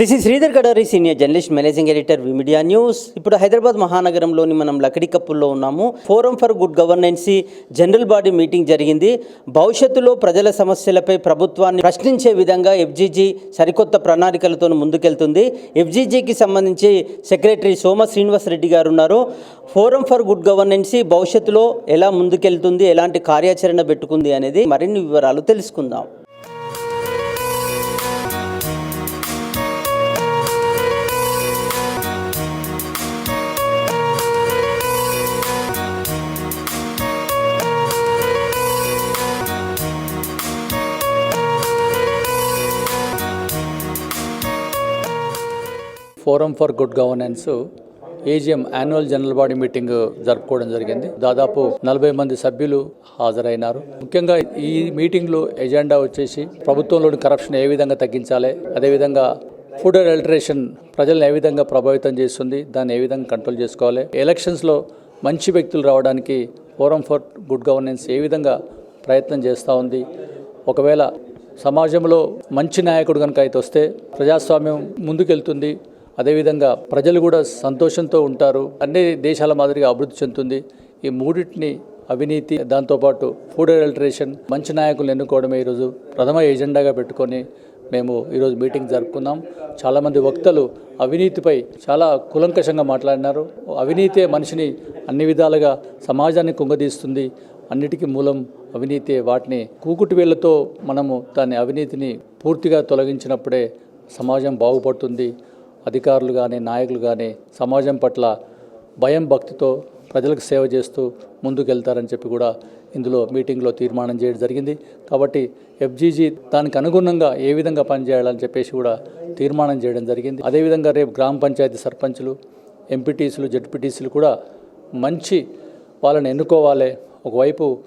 This ఈ Sridhar Kadari senior journalist managing editor V media news ఇప్పుడు హైదరాబాద్ మహానగరంలోని మనం లకడి కప్పుల్లో ఉన్నాము. Forum for good governance general body meeting జరిగింది. భవిష్యత్తులో ప్రజల సమస్యలపై ప్రభుత్వాన్ని ప్రశ్నించే విధంగా ఎఫ్జీజీ సరికొత్త ప్రణాళికలతో ముందుకెళ్తుంది. ఎఫ్జీజీకి సంబంధించి సెక్రటరీ సోమ శ్రీనివాస్ రెడ్డి గారు ఉన్నారు. ఫోరం ఫర్ గుడ్ గవర్నెన్సీ భవిష్యత్తులో ఎలా ముందుకెళ్తుంది ఎలాంటి కార్యాచరణ పెట్టుకుంది అనేది మరిన్ని వివరాలు తెలుసుకుందాం. Forum for good governance AGM annual general body meeting జరుపుకోవడం జరిగింది. దాదాపు నలభై మంది సభ్యులు హాజరైనారు. ముఖ్యంగా ఈ మీటింగ్లో ఎజెండా వచ్చేసి ప్రభుత్వంలోని కరప్షన్ ఏ విధంగా తగ్గించాలి అదేవిధంగా ఫుడ్ అల్టరేషన్ ప్రజలను ఏ విధంగా ప్రభావితం చేస్తుంది దాన్ని ఏ విధంగా కంట్రోల్ చేసుకోవాలి ఎలక్షన్స్లో మంచి వ్యక్తులు రావడానికి ఫోరం ఫర్ గుడ్ గవర్నెన్స్ ఏ విధంగా ప్రయత్నం చేస్తూ ఉంది. ఒకవేళ సమాజంలో మంచి నాయకుడు కనుక అయితే వస్తే ప్రజాస్వామ్యం ముందుకెళ్తుంది. అదేవిధంగా ప్రజలు కూడా సంతోషంతో ఉంటారు. అన్ని దేశాల మాదిరిగా అభివృద్ధి చెందుతుంది. ఈ మూడింటిని అవినీతి దాంతోపాటు ఫుడ్ అడల్టరేషన్ మంచి నాయకులను ఎన్నుకోవడమే ఈరోజు ప్రథమ ఎజెండాగా పెట్టుకొని మేము ఈరోజు మీటింగ్ జరుపుకున్నాం. చాలామంది వక్తలు అవినీతిపై చాలా కులంకషంగా మాట్లాడినారు. అవినీతే మనిషిని అన్ని విధాలుగా సమాజాన్ని కుంగదీస్తుంది. అన్నిటికీ మూలం అవినీతి. వాటిని కూకుటి వేళ్ళతో మనము దాని అవినీతిని పూర్తిగా తొలగించినప్పుడే సమాజం బాగుపడుతుంది. అధికారులు కానీ నాయకులు కానీ సమాజం పట్ల భయం భక్తితో ప్రజలకు సేవ చేస్తూ ముందుకెళ్తారని చెప్పి కూడా ఇందులో మీటింగ్లో తీర్మానం చేయడం జరిగింది. కాబట్టి ఎఫ్జీజీ దానికి అనుగుణంగా ఏ విధంగా పనిచేయాలని చెప్పేసి కూడా తీర్మానం చేయడం జరిగింది. అదేవిధంగా రేపు గ్రామ పంచాయతీ సర్పంచులు ఎంపీటీసీలు జడ్పీటీసీలు కూడా మంచి వాళ్ళని ఎన్నుకోవాలి. ఒకవైపు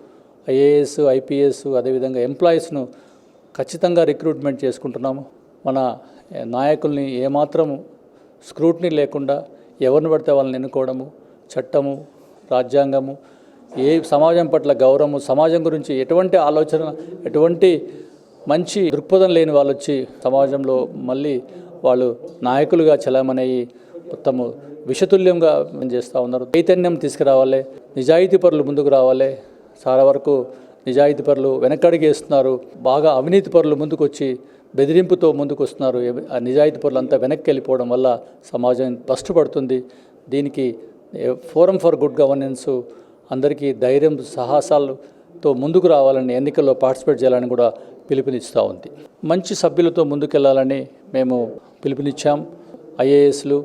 ఐఏఎస్ ఐపీఎస్ అదేవిధంగా ఎంప్లాయీస్ను ఖచ్చితంగా రిక్రూట్మెంట్ చేసుకుంటున్నాము. మన నాయకుల్ని ఏమాత్రము స్క్రూటినీ లేకుండా ఎవరిని పడితే వాళ్ళని ఎన్నుకోవడము చట్టము రాజ్యాంగము ఏ సమాజం పట్ల గౌరవము సమాజం గురించి ఎటువంటి ఆలోచన ఎటువంటి మంచి దృక్పథం లేని వాళ్ళు వచ్చి సమాజంలో మళ్ళీ వాళ్ళు నాయకులుగా చలామణయ్యి మొత్తము విషతుల్యంగా చేస్తూ ఉన్నారు. చైతన్యం తీసుకురావాలి నిజాయితీ పరులు ముందుకు రావాలి. చాలా వరకు నిజాయితీ పరులు వెనకడిగేస్తున్నారు బాగా అవినీతి పరులు ముందుకు వచ్చి బెదిరింపుతో ముందుకు వస్తున్నారు ఆ నిజాయితీ పరులు అంతా వెనక్కి వెళ్ళిపోవడం వల్ల సమాజం కష్టపడుతుంది దీనికి ఫోరం ఫర్ గుడ్ గవర్నెన్స్ అందరికీ ధైర్యం సాహసాలతో ముందుకు రావాలని ఎన్నికల్లో పార్టిసిపేట్ చేయాలని కూడా పిలుపునిస్తూ ఉంది. మంచి సభ్యులతో ముందుకెళ్ళాలని మేము పిలుపునిచ్చాం. ఐఏఎస్లు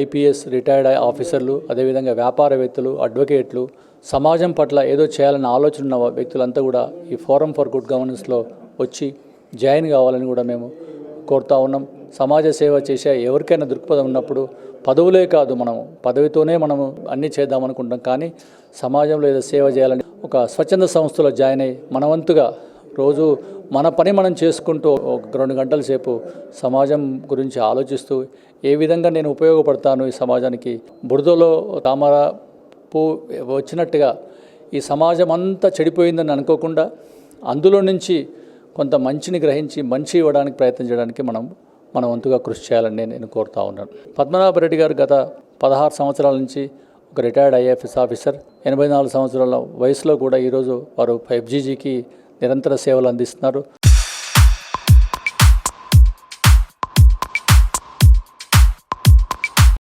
ఐపీఎస్ రిటైర్డ్ ఆఫీసర్లు అదేవిధంగా వ్యాపారవేత్తలు అడ్వకేట్లు సమాజం పట్ల ఏదో చేయాలన్న ఆలోచన ఉన్న వ్యక్తులంతా కూడా ఈ ఫోరం ఫర్ గుడ్ గవర్నెన్స్లో వచ్చి జాయిన్ కావాలని కూడా మేము కోరుతా ఉన్నాం. సమాజ సేవ చేసే ఎవరికైనా దృక్పథం ఉన్నప్పుడు పదవులే కాదు మనము పదవితోనే మనము అన్నీ చేద్దాం అనుకుంటాం కానీ సమాజంలో ఏదో సేవ చేయాలని ఒక స్వచ్ఛంద సంస్థలో జాయిన్ అయ్యి మనవంతుగా రోజు మన పని మనం చేసుకుంటూ ఒక రెండు గంటల సేపు సమాజం గురించి ఆలోచిస్తూ ఏ విధంగా నేను ఉపయోగపడతాను ఈ సమాజానికి బురదలో తామర పూ వచ్చినట్టుగా ఈ సమాజం అంతా చెడిపోయిందని అనుకోకుండా అందులో నుంచి కొంత మంచిని గ్రహించి మంచి ఇవ్వడానికి ప్రయత్నం చేయడానికి మనం మన వంతుగా కృషి చేయాలని నేను- కోరుతా ఉన్నాను. పద్మనాభరెడ్డి గారు గత పదహారు సంవత్సరాల నుంచి ఒక రిటైర్డ్ ఐఏఎఫ్ఎస్ ఆఫీసర్ ఎనభై నాలుగు సంవత్సరాల వయసులో కూడా ఈరోజు వారు ఎఫ్జీజీకి నిరంతర సేవలు అందిస్తున్నారు.